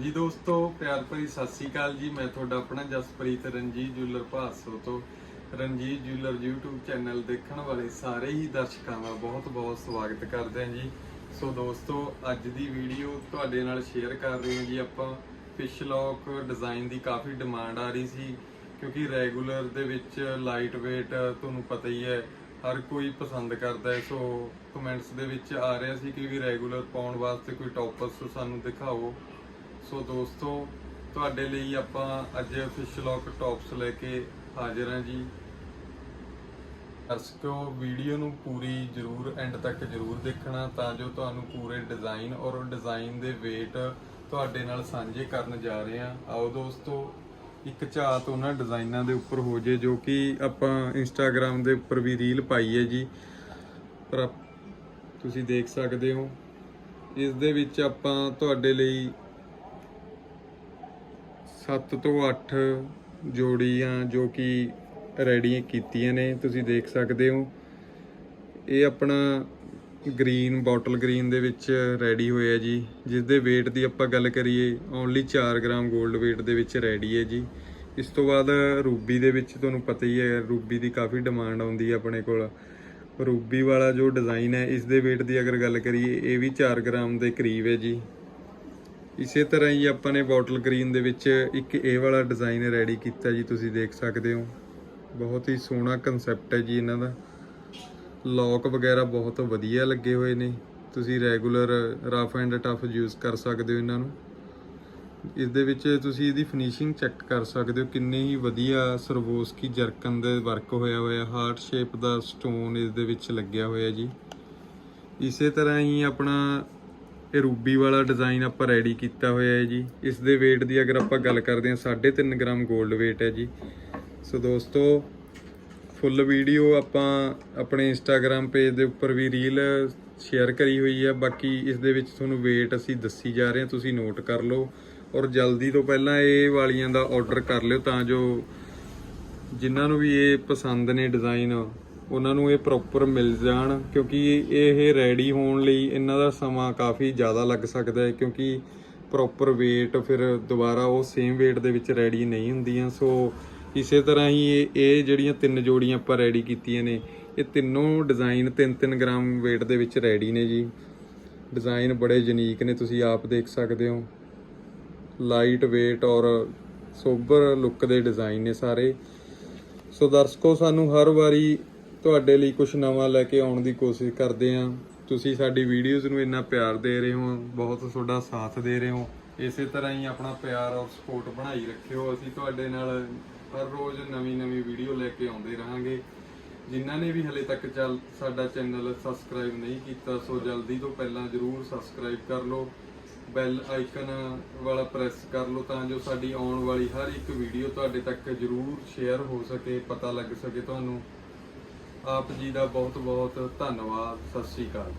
ਹਾਂਜੀ ਦੋਸਤੋ, ਪਿਆਰ ਭਰੀ ਸਤਿ ਸ੍ਰੀ ਅਕਾਲ ਜੀ। ਮੈਂ ਤੁਹਾਡਾ ਆਪਣਾ ਜਸਪ੍ਰੀਤ ਰਣਜੀਤ ਜੁਲਰ ਭਾਸੋ ਤੋਂ। ਰਣਜੀਤ ਜੁਲਰ YouTube ਚੈਨਲ ਦੇਖਣ ਵਾਲੇ ਸਾਰੇ ਹੀ ਦਰਸ਼ਕਾਂ ਦਾ ਬਹੁਤ-ਬਹੁਤ ਸਵਾਗਤ ਕਰਦੇ ਹਾਂ ਜੀ। ਸੋ ਦੋਸਤੋ, ਅੱਜ ਦੀ ਵੀਡੀਓ ਤੁਹਾਡੇ ਨਾਲ ਸ਼ੇਅਰ ਕਰ ਰਹੇ ਹਾਂ ਜੀ ਆਪਾਂ। ਫਿਸ਼ ਲੌਕ ਡਿਜ਼ਾਈਨ ਦੀ ਕਾਫੀ ਡਿਮਾਂਡ ਆ ਰਹੀ ਸੀ, ਕਿਉਂਕਿ ਰੈਗੂਲਰ ਦੇ ਵਿੱਚ ਲਾਈਟ weight ਤੁਹਾਨੂੰ ਪਤਾ ਹੀ ਹੈ, ਹਰ ਕੋਈ ਪਸੰਦ ਕਰਦਾ ਹੈ। ਸੋ ਕਮੈਂਟਸ ਦੇ ਵਿੱਚ ਆ ਰਿਹਾ ਸੀ ਕਿ ਵੀ ਰੈਗੂਲਰ ਪਾਉਣ ਵਾਸਤੇ ਕੋਈ ਟੌਪਸ ਸਾਨੂੰ ਦਿਖਾਓ। ਸੋ ਦੋਸਤੋ, ਤੁਹਾਡੇ ਲਈ ਆਪਾਂ ਅੱਜ ਫਿਸ਼ ਲੌਕ ਟੌਪਸ ਲੈ ਕੇ ਹਾਜ਼ਰ ਹਾਂ ਜੀ। ਦਰਸ਼ਕੋ ਵੀਡੀਓ ਨੂੰ ਪੂਰੀ ਜਰੂਰ ਐਂਡ ਤੱਕ ਜਰੂਰ ਦੇਖਣਾ ਤਾਂ ਜੋ ਤੁਹਾਨੂੰ ਪੂਰੇ ਡਿਜ਼ਾਈਨ ਔਰ ਡਿਜ਼ਾਈਨ ਦੇ weight ਤੁਹਾਡੇ ਨਾਲ ਸਾਂਝੇ ਕਰਨ ਜਾ ਰਹੇ ਹਾਂ। ਆਓ ਦੋਸਤੋ, ਇੱਕ ਝਾਤ ਉਹਨਾਂ ਡਿਜ਼ਾਈਨਾਂ ਦੇ ਉੱਪਰ ਹੋ ਜੇ ਜੋ ਕਿ ਆਪਾਂ ਇੰਸਟਾਗ੍ਰam ਦੇ ਉੱਪਰ ਵੀ ਰੀਲ ਪਾਈ ਹੈ ਜੀ। ਪਰ ਤੁਸੀਂ ਦੇਖ ਸਕਦੇ ਹੋ। ਇਸ ਦੇ ਵਿੱਚ ਆਪਾਂ ਤੁਹਾਡੇ ਲਈ 7 ਤੋਂ 8 ਜੋੜੀਆਂ ਜੋ ਕਿ ਰੈਡੀ ਕੀਤੀਆਂ ਨੇ, ਤੁਸੀਂ ਦੇਖ ਸਕਦੇ ਹੋ। ਇਹ ਆਪਣਾ ਗ੍ਰੀਨ, ਬੋਟਲ ਗ੍ਰੀਨ ਦੇ ਵਿੱਚ ਰੈਡੀ ਹੋਇਆ ਜੀ। ਜਿਸ ਦੇ weight ਦੀ ਆਪਾਂ ਗੱਲ ਕਰੀਏ ਓਨਲੀ 4 ਗ੍ਰਾਮ 골ਡ weight ਦੇ ਵਿੱਚ ਰੈਡੀ ਹੈ ਜੀ। ਇਸ ਤੋਂ ਬਾਅਦ ਰੂਬੀ ਦੇ ਵਿੱਚ ਤੁਹਾਨੂੰ ਪਤਾ ਹੀ ਹੈ, ਰੂਬੀ ਦੀ ਕਾਫੀ ਡਿਮਾਂਡ ਆਉਂਦੀ ਹੈ ਆਪਣੇ ਕੋਲ। ਰੂਬੀ ਵਾਲਾ ਜੋ ਡਿਜ਼ਾਈਨ ਹੈ, ਇਸ ਦੇ weight ਦੀ ਅਗਰ ਗੱਲ ਕਰੀਏ, ਇਹ ਵੀ 4 ਗ੍ਰਾਮ ਦੇ ਕਰੀਬ ਹੈ ਜੀ। ਇਸੇ ਤਰ੍ਹਾਂ ਹੀ ਆਪਾਂ ਨੇ ਬੋਟਲ ਗ੍ਰੀਨ ਦੇ ਵਿੱਚ ਇੱਕ ਇਹ ਵਾਲਾ ਡਿਜ਼ਾਈਨ ਰੈਡੀ ਕੀਤਾ ਜੀ, ਤੁਸੀਂ ਦੇਖ ਸਕਦੇ ਹੋ। ਬਹੁਤ ਹੀ ਸੋਹਣਾ ਕਨਸੈਪਟ ਹੈ ਜੀ ਇਹਨਾਂ ਦਾ। ਲੌਕ ਵਗੈਰਾ ਬਹੁਤ ਵਧੀਆ ਲੱਗੇ ਹੋਏ ਨੇ। ਤੁਸੀਂ regular rough and tough use ਕਰ ਸਕਦੇ ਹੋ ਇਹਨਾਂ ਨੂੰ। ਇਸ ਦੇ ਵਿੱਚ ਤੁਸੀਂ ਇਹਦੀ ਫਿਨਿਸ਼ਿੰਗ ਚੈੱਕ ਕਰ ਸਕਦੇ ਹੋ, ਕਿੰਨੇ ਹੀ ਵਧੀਆ ਸਰਵੋਸਕੀ ਜਰਕਨ ਦੇ ਵਰਕ ਹੋਇਆ ਹੋਇਆ ਹਾਰਟ ਸ਼ੇਪ ਦਾ ਸਟੋਨ ਇਸ ਦੇ ਵਿੱਚ ਲੱਗਿਆ ਹੋਇਆ ਜੀ। ਇਸੇ ਤਰ੍ਹਾਂ ਹੀ ਆਪਣਾ ਇਹ ਰੂਬੀ ਵਾਲਾ ਡਿਜ਼ਾਈਨ ਆਪਾਂ ਰੈਡੀ ਕੀਤਾ ਹੋਇਆ ਹੈ ਜੀ। ਇਸ ਦੇ weight ਦੀ ਅਗਰ ਆਪਾਂ ਗੱਲ ਕਰਦੇ ਹਾਂ 3.5 ਗ੍ਰਾਮ 골ਡ weight ਹੈ ਜੀ। ਸੋ ਦੋਸਤੋ ਫੁੱਲ ਵੀਡੀਓ ਆਪਾਂ ਆਪਣੇ ਇੰਸਟਾਗ੍ਰam ਪੇਜ ਦੇ ਉੱਪਰ ਵੀ ਰੀਲ ਸ਼ੇਅਰ ਕਰੀ ਹੋਈ ਹੈ। ਬਾਕੀ ਇਸ ਦੇ ਵਿੱਚ ਤੁਹਾਨੂੰ weight ਅਸੀਂ ਦੱਸੀ ਜਾ ਰਹੇ ਹਾਂ, ਤੁਸੀਂ ਨੋਟ ਕਰ ਲਓ। ਔਰ ਜਲਦੀ ਤੋਂ ਪਹਿਲਾਂ ਇਹ ਵਾਲੀਆਂ ਦਾ ਆਰਡਰ ਕਰ ਲਿਓ ਤਾਂ ਜੋ ਜਿਨ੍ਹਾਂ ਨੂੰ ਵੀ ਇਹ ਪਸੰਦ ਨੇ ਡਿਜ਼ਾਈਨ ਉਹਨਾਂ ਨੂੰ ਇਹ ਪ੍ਰੋਪਰ ਮਿਲ ਜਾਣ, ਕਿਉਂਕਿ ਇਹ ਰੈਡੀ ਹੋਣ ਲਈ ਇਹਨਾਂ ਦਾ ਸਮਾਂ ਕਾਫੀ ਜ਼ਿਆਦਾ ਲੱਗ ਸਕਦਾ ਹੈ, ਕਿਉਂਕਿ ਪ੍ਰੋਪਰ weight ਫਿਰ ਦੁਬਾਰਾ ਉਹ ਸੇਮ weight ਦੇ ਵਿੱਚ ਰੈਡੀ ਨਹੀਂ ਹੁੰਦੀਆਂ। ਸੋ ਇਸੇ ਤਰ੍ਹਾਂ ਹੀ ਇਹ ਇਹ ਜਿਹੜੀਆਂ ਤਿੰਨ ਜੋੜੀਆਂ ਆਪਾਂ ਰੈਡੀ ਕੀਤੀਆਂ ਨੇ, ਇਹ ਤਿੰਨੋਂ ਡਿਜ਼ਾਈਨ 3-3 ਗ੍ਰਾਮ weight ਦੇ ਵਿੱਚ ਰੈਡੀ ਨੇ ਜੀ। ਡਿਜ਼ਾਈਨ ਬੜੇ ਯੂਨੀਕ ਨੇ, ਤੁਸੀਂ ਆਪ ਦੇਖ ਸਕਦੇ ਹੋ। ਲਾਈਟ weight ਔਰ ਸੋਬਰ ਲੁੱਕ ਦੇ ਡਿਜ਼ਾਈਨ ਨੇ ਸਾਰੇ। ਸੋ ਦਰਸ਼ਕੋ, ਸਾਨੂੰ ਹਰ ਵਾਰੀ ਤੁਹਾਡੇ ਲਈ ਕੁਝ ਨਵਾਂ ਲੈ ਕੇ ਆਉਣ ਦੀ ਕੋਸ਼ਿਸ਼ ਕਰਦੇ ਹਾਂ। ਤੁਸੀਂ ਸਾਡੀ ਵੀਡੀਓਜ਼ ਨੂੰ ਇੰਨਾ ਪਿਆਰ ਦੇ ਰਹੇ ਹੋ, ਬਹੁਤ ਤੁਹਾਡਾ ਸਾਥ ਦੇ ਰਹੇ ਹੋ। ਇਸੇ ਤਰ੍ਹਾਂ ਹੀ ਆਪਣਾ ਪਿਆਰ ਔਰ ਸਪੋਰਟ ਬਣਾਈ ਰੱਖਿਓ। ਅਸੀਂ ਤੁਹਾਡੇ ਨਾਲ ਹਰ ਰੋਜ਼ ਨਵੀਂ ਨਵੀਂ ਵੀਡੀਓ ਲੈ ਕੇ ਆਉਂਦੇ ਰਹਾਂਗੇ। ਜਿਨ੍ਹਾਂ ਨੇ ਵੀ ਹਲੇ ਤੱਕ ਚੱਲ ਸਾਡਾ ਚੈਨਲ ਸਬਸਕ੍ਰਾਈਬ ਨਹੀਂ ਕੀਤਾ, ਸੋ ਜਲਦੀ ਤੋਂ ਪਹਿਲਾਂ ਜਰੂਰ ਸਬਸਕ੍ਰਾਈਬ ਕਰ ਲਓ। ਬੈਲ ਆਈਕਨ ਵਾਲਾ ਪ੍ਰੈਸ ਕਰ ਲਓ ਤਾਂ ਜੋ ਸਾਡੀ ਆਉਣ ਵਾਲੀ ਹਰ ਇੱਕ ਵੀਡੀਓ ਤੁਹਾਡੇ ਤੱਕ ਜਰੂਰ ਸ਼ੇਅਰ ਹੋ ਸਕੇ, ਪਤਾ ਲੱਗ ਸਕੇ ਤੁਹਾਨੂੰ। ਆਪ ਜੀ ਦਾ ਬਹੁਤ ਬਹੁਤ ਧੰਨਵਾਦ। ਸਤਿ ਸ਼੍ਰੀ ਅਕਾਲ।